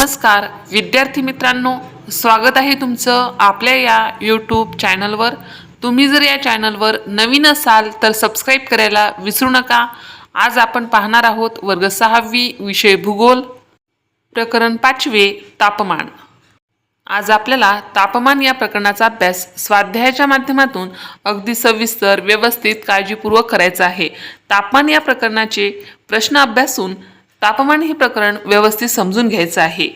नमस्कार. विद्यार्थी मित्रांनो स्वागत आहे तुमचं आपल्या या यूट्यूब चॅनलवर तुम्ही जर या चॅनलवर नवीन असाल तर सबस्क्राईब करायला विसरू नका. आज आपण पाहणार आहोत वर्ग सहावी विषय भूगोल प्रकरण पाचवे तापमान. आज आपल्याला तापमान या प्रकरणाचा अभ्यास स्वाध्यायाच्या माध्यमातून अगदी सविस्तर व्यवस्थित काळजीपूर्वक करायचा आहे. तापमान या प्रकरणाचे प्रश्न अभ्यासून तापमान हे प्रकरण व्यवस्थित समजून घ्यायचं आहे.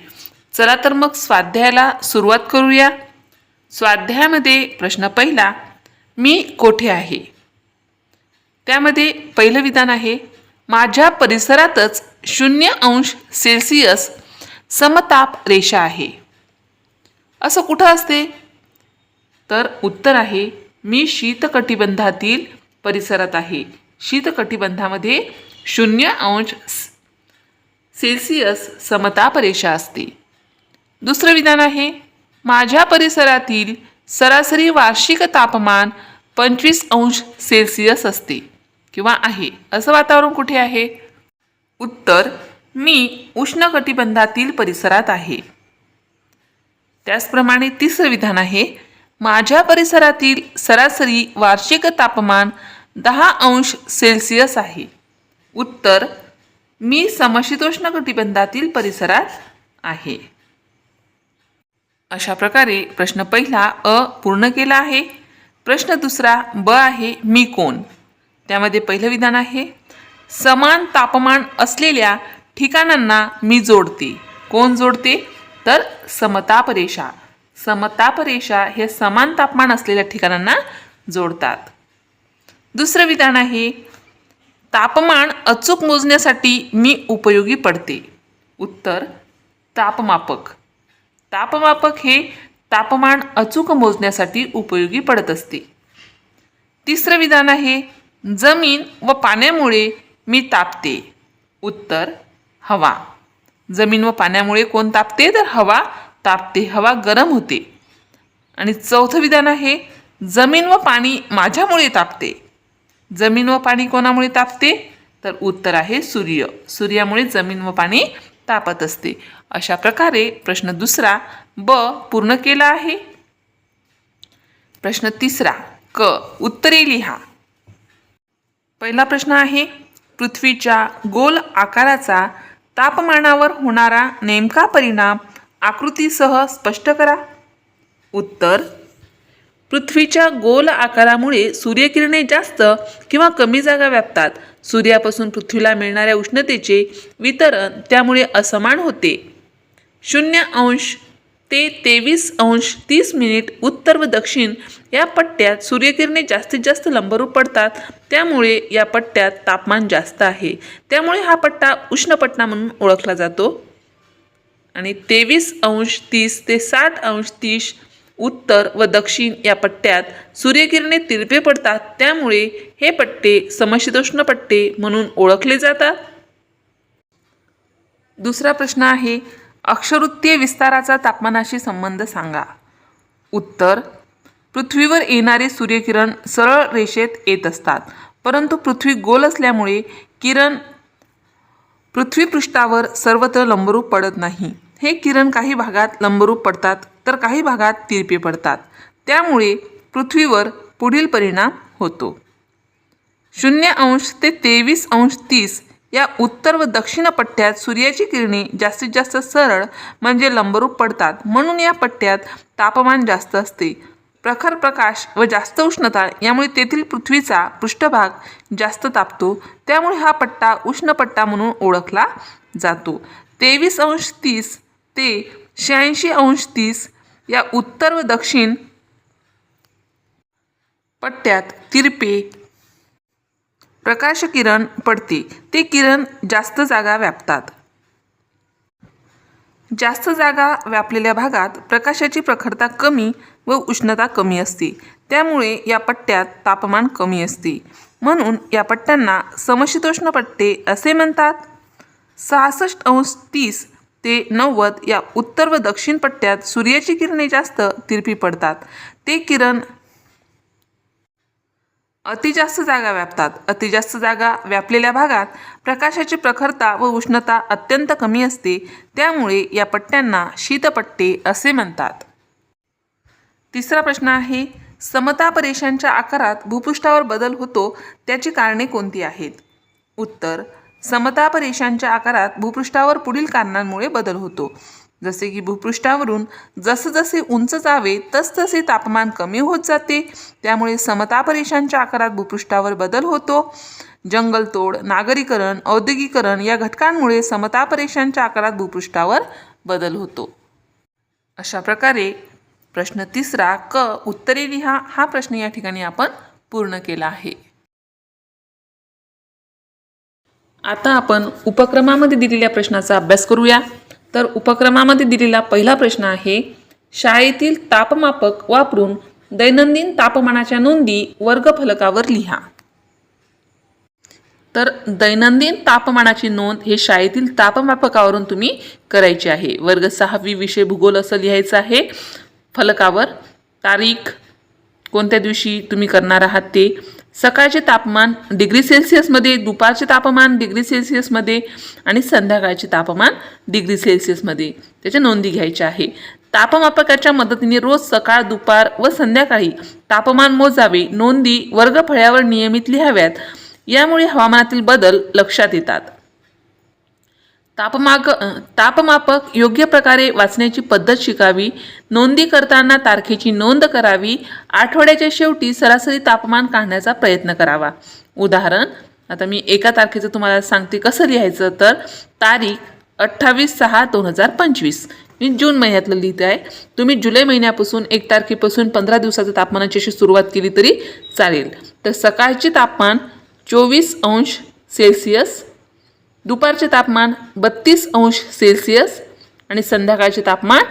चला तर मग स्वाध्यायाला सुरुवात करूया. स्वाध्यायामध्ये प्रश्न पहिला मी कोठे आहे? त्यामध्ये पहिलं विधान आहे माझ्या परिसरातच शून्य अंश सेल्सिअस समताप रेषा आहे. असं कुठं असते? तर उत्तर आहे मी शीतकटिबंधातील परिसरात आहे. शीतकटिबंधामध्ये शून्य अंश सेल्सिअस समता रेषा असते. दुसरं विधान आहे माझ्या परिसरातील सरासरी वार्षिक तापमान पंचवीस अंश सेल्सिअस असते किंवा आहे. असं वातावरण कुठे आहे? उत्तर मी उष्णकटिबंधातील परिसरात आहे. त्याचप्रमाणे तिसरं विधान आहे माझ्या परिसरातील सरासरी वार्षिक तापमान दहा अंश सेल्सिअस आहे. उत्तर मी समशीतोष्ण कटिबंधातील परिसरात आहे. अशा प्रकारे प्रश्न पहिला अ पूर्ण केला आहे. प्रश्न दुसरा ब आहे मी कोण? त्यामध्ये पहिलं विधान आहे. समान तापमान असलेल्या ठिकाणांना मी जोडते. कोण जोडते? तर समताप रेषा समताप रेषा हे समान तापमान असलेल्या ठिकाणांना जोडतात. दुसरं विधान आहे तापमान अचूक मोजण्यासाठी मी उपयोगी पडते. उत्तर तापमापक. तापमापक हे तापमान अचूक मोजण्यासाठी उपयोगी पडत असते. तिसरं विधान आहे जमीन व पाण्यामुळे मी तापते. उत्तर हवा. जमीन व पाण्यामुळे कोण तापते? तर हवा तापते. हवा गरम होते. आणि चौथं विधान आहे जमीन व पाणी माझ्यामुळे तापते. जमीन व पाणी कोणामुळे तापते? तर उत्तर आहे सूर्य. सूर्यामुळे जमीन व पाणी तापत असते. अशा प्रकारे प्रश्न दुसरा ब पूर्ण केला आहे? प्रश्न तिसरा क उत्तरे लिहा. पहिला प्रश्न आहे पृथ्वीच्या गोल आकाराचा तापमानावर होणारा नेमका परिणाम आकृतीसह स्पष्ट करा. उत्तर पृथ्वीच्या गोल आकारामुळे सूर्यकिरणे जास्त किंवा कमी जागा व्यापतात. सूर्यापासून पृथ्वीला मिळणाऱ्या उष्णतेचे वितरण त्यामुळे असमान होते. शून्य अंश ते तेवीस अंश तीस मिनिट उत्तर व दक्षिण या पट्ट्यात सूर्यकिरणे जास्तीत जास्त लंबरूप पडतात. त्यामुळे या पट्ट्यात तापमान जास्त आहे. त्यामुळे हा पट्टा उष्णपट्टा म्हणून ओळखला जातो. आणि तेवीस अंश तीस ते साठ अंश तीस उत्तर व दक्षिण या पट्ट्यात सूर्यकिरणे तिरपे पडतात. त्यामुळे हे पट्टे समशीतोष्ण पट्टे म्हणून ओळखले जातात. दुसरा प्रश्न आहे अक्षवृत्तीय विस्ताराचा तापमानाशी संबंध सांगा. उत्तर पृथ्वीवर येणारे सूर्यकिरण सरळ रेषेत येत असतात परंतु पृथ्वी गोल असल्यामुळे किरण पृथ्वीपृष्ठावर सर्वत्र लंबरूप पडत नाही. हे किरण काही भागात लंबरूप पडतात तर काही भागात तिरपे पडतात. त्यामुळे पृथ्वीवर पुढील परिणाम होतो. शून्य अंश ते तेवीस अंश तीस या उत्तर व दक्षिण पट्ट्यात सूर्याची किरणे जास्तीत जास्त सरळ म्हणजे लंबरूप पडतात. म्हणून या पट्ट्यात तापमान जास्त असते. प्रखर प्रकाश व जास्त उष्णता यामुळे तेथील पृथ्वीचा पृष्ठभाग जास्त तापतो. त्यामुळे हा पट्टा उष्ण पट्टा म्हणून ओळखला जातो. तेवीस अंश तीस ते शहाऐंशी अंश तीस या उत्तर व दक्षिण पट्ट्यात तिरपे. प्रकाशकिरण पडते. ते किरण जास्त जागा व्यापतात. जास्त जागा व्यापलेल्या भागात प्रकाशाची प्रखरता कमी व उष्णता कमी असते. त्यामुळे या पट्ट्यात तापमान कमी असते. म्हणून या पट्ट्यांना समशीतोष्ण पट्टे असे म्हणतात. सहासष्ट अंश तीस ते नव्वद या उत्तर व दक्षिण पट्ट्यात सूर्याची किरणे जास्त तिरपी पडतात. ते किरण अतिजास्त जागा व्यापतात. अतिजास्त जागा व्यापलेल्या भागात प्रकाशाची प्रखरता व उष्णता अत्यंत कमी असते. त्यामुळे या पट्ट्यांना शीतपट्टे असे म्हणतात. तिसरा प्रश्न आहे समताप रेषांच्या आकारात भूपृष्ठावर बदल होतो त्याची कारणे कोणती आहेत? उत्तर समताप रेषांच्या आकारात भूपृष्ठावर पुढील कारणांमुळे बदल होतो. जसे की भूपृष्ठावरून जसजसे उंच जावे तसतसे तापमान कमी होत जाते. त्यामुळे समताप रेषांच्या आकारात भूपृष्ठावर बदल होतो. जंगलतोड नागरीकरण औद्योगिकरण या घटकांमुळे समताप रेषांच्या आकारात भूपृष्ठावर बदल होतो. अशा प्रकारे प्रश्न तिसरा क उत्तरे लिहा हा प्रश्न या ठिकाणी आपण पूर्ण केला आहे. आता आपण उपक्रमामध्ये दिलेल्या प्रश्नाचा अभ्यास करूया. तर उपक्रमामध्ये दिलेला पहिला प्रश्न आहे शाळेतील तापमापक वापरून दैनंदिन तापमानाच्या नोंदी वर्गफलकावर लिहा. तर दैनंदिन तापमानाची नोंद हे शाळेतील तापमापकावरून तुम्ही करायची आहे. वर्ग सहावी विषय भूगोल असं लिहायचं आहे. फलकावर तारीख कोणत्या दिवशी तुम्ही करणार आहात ते. सकाळचे तापमान डिग्री सेल्सिअसमध्ये दुपारचे तापमान डिग्री सेल्सिअसमध्ये आणि संध्याकाळचे तापमान डिग्री सेल्सिअसमध्ये त्याच्या नोंदी घ्यायच्या आहे. तापमापकाच्या मदतीने रोज सकाळ दुपार व संध्याकाळी तापमान मोजावे नोंदी वर्गफळ्यावर नियमित लिहाव्यात. यामुळे हवामानातील बदल लक्षात येतात. तापमाक तापमापक योग्य प्रकारे वाचण्याची पद्धत शिकावी नोंदी करताना तारखेची नोंद करावी आठवड्याच्या शेवटी सरासरी तापमान काढण्याचा प्रयत्न करावा. उदाहरण आता मी एका तारखेचं तुम्हाला सांगते कसं लिहायचं तर तारीख अठ्ठावीस सहा दोन हजार पंचवीस. मी जून महिन्यातलं लिहिते आहे. तुम्ही जुलै महिन्यापासून एक तारखेपासून पंधरा दिवसाचं तापमानाची अशी सुरुवात केली तरी चालेल. तर सकाळचे तापमान चोवीस अंश सेल्सिअस दुपारचे तापमान बत्तीस अंश सेल्सिअस आणि संध्याकाळचे तापमान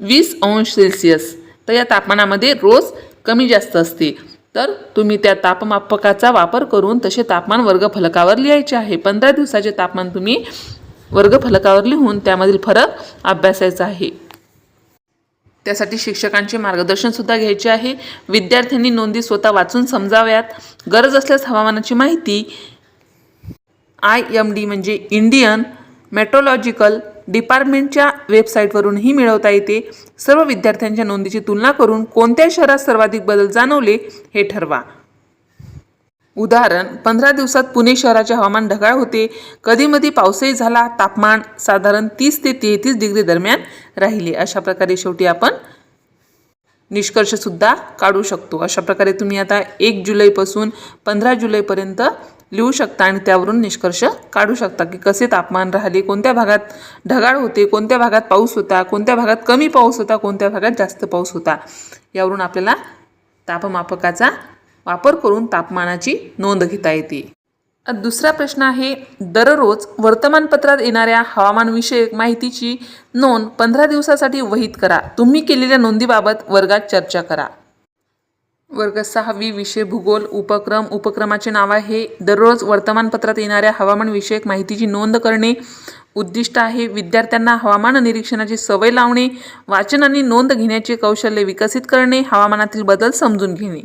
वीस अंश सेल्सिअस. तर या तापमानामध्ये रोज कमी जास्त असते. तर तुम्ही त्या तापमापकाचा वापर करून तसे तापमान वर्गफलकावर लिहायचे आहे. पंधरा दिवसाचे तापमान तुम्ही वर्गफलकावर लिहून त्यामधील फरक अभ्यासायचा आहे. त्यासाठी शिक्षकांचे मार्गदर्शनसुद्धा घ्यायचे आहे. विद्यार्थ्यांनी नोंदी स्वतः वाचून समजाव्यात. गरज असल्यास हवामानाची माहिती आय एम डी म्हणजे इंडियन मेट्रोलॉजिकल डिपार्टमेंटच्या वेबसाईटवरूनही मिळवता येते. सर्व विद्यार्थ्यांच्या नोंदीची तुलना करून कोणत्या शहरात सर्वाधिक बदल जाणवले हे ठरवा. उदाहरण पंधरा दिवसात पुणे शहराचे हवामान ढगाळ होते. कधीमधी पावसही झाला. तापमान साधारण तीस ते तेहतीस डिग्री दरम्यान राहिले. अशा प्रकारे शेवटी आपण निष्कर्षसुद्धा काढू शकतो. अशा प्रकारे तुम्ही आता एक जुलैपासून पंधरा जुलैपर्यंत लिहू शकता आणि त्यावरून निष्कर्ष काढू शकता की कसे तापमान राहिले कोणत्या भागात ढगाळ होते कोणत्या भागात पाऊस होता कोणत्या भागात कमी पाऊस होता कोणत्या भागात जास्त पाऊस होता. यावरून आपल्याला तापमापकाचा वापर करून तापमानाची नोंद घेता येते. दुसरा प्रश्न आहे दररोज वर्तमानपत्रात येणाऱ्या हवामानविषयक माहितीची नोंद पंधरा दिवसासाठी वहीत करा. तुम्ही केलेल्या नोंदीबाबत वर्गात चर्चा करा. वर्ग सहावी विषय भूगोल उपक्रम उपक्रमाचे नाव आहे दररोज वर्तमानपत्रात येणाऱ्या हवामानविषयक माहितीची नोंद करणे उद्दिष्ट आहे विद्यार्थ्यांना हवामान निरीक्षणाची सवय लावणे वाचन आणि नोंद घेण्याचे कौशल्य विकसित करणे हवामानातील बदल समजून घेणे.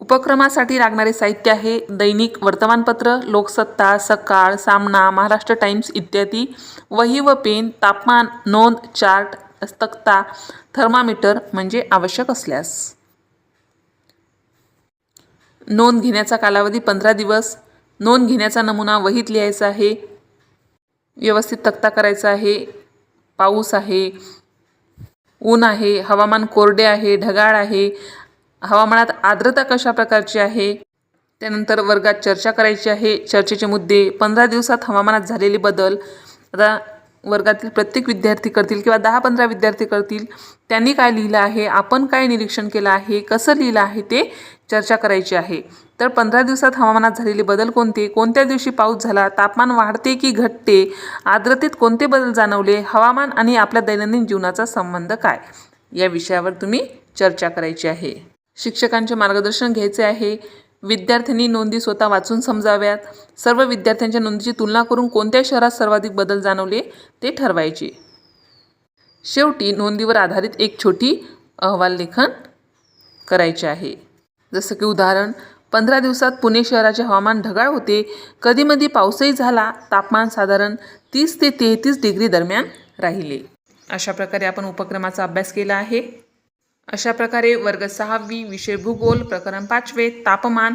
उपक्रमासाठी लागणारे साहित्य आहे दैनिक वर्तमानपत्र लोकसत्ता सकाळ सामना महाराष्ट्र टाइम्स इत्यादी. वही व पेन तापमान नोंद चार्ट तक्ता थर्मामीटर म्हणजे आवश्यक असल्यास. नोंद घेण्याचा कालावधी पंधरा दिवस नोंद घेण्याचा नमुना वहीत लिहायचा आहे व्यवस्थित तक्ता करायचा आहे पाऊस आहे ऊन आहे हवामान कोरडे आहे ढगाळ आहे हवामानात आर्द्रता कशा प्रकारची आहे त्यानंतर वर्गात चर्चा करायची आहे चर्चेचे मुद्दे पंधरा दिवसात हवामानात झालेले बदल. आता वर्गातील प्रत्येक विद्यार्थी करतील किंवा दहा पंधरा विद्यार्थी करतील त्यांनी काय लिहिलं आहे आपण काय निरीक्षण केलं आहे कसं लिहिलं आहे ते चर्चा करायची आहे. तर पंधरा दिवसात हवामानात झालेले बदल कोणते? कोणत्या दिवशी पाऊस झाला? तापमान वाढते की घटते? आर्द्रतेत कोणते बदल जाणवले? हवामान आणि आपल्या दैनंदिन जीवनाचा संबंध काय? या विषयावर तुम्ही चर्चा करायची आहे. शिक्षकांचे मार्गदर्शन घ्यायचे आहे. विद्यार्थ्यांनी नोंदी स्वतः वाचून समजाव्यात. सर्व विद्यार्थ्यांच्या नोंदीची तुलना करून कोणत्या शहरात सर्वाधिक बदल जाणवले ते ठरवायचे. शेवटी नोंदीवर आधारित एक छोटी अहवाल लेखन करायचे आहे. जसं की उदाहरण पंधरा दिवसात पुणे शहराचे हवामान ढगाळ होते. कधीमधी पाऊसही झाला. तापमान साधारण तीस ते तेहतीस डिग्री दरम्यान राहिले. अशा प्रकारे आपण उपक्रमाचा अभ्यास केला आहे. अशा प्रकारे वर्ग सहावी विषय भूगोल प्रकरण पाचवे तापमान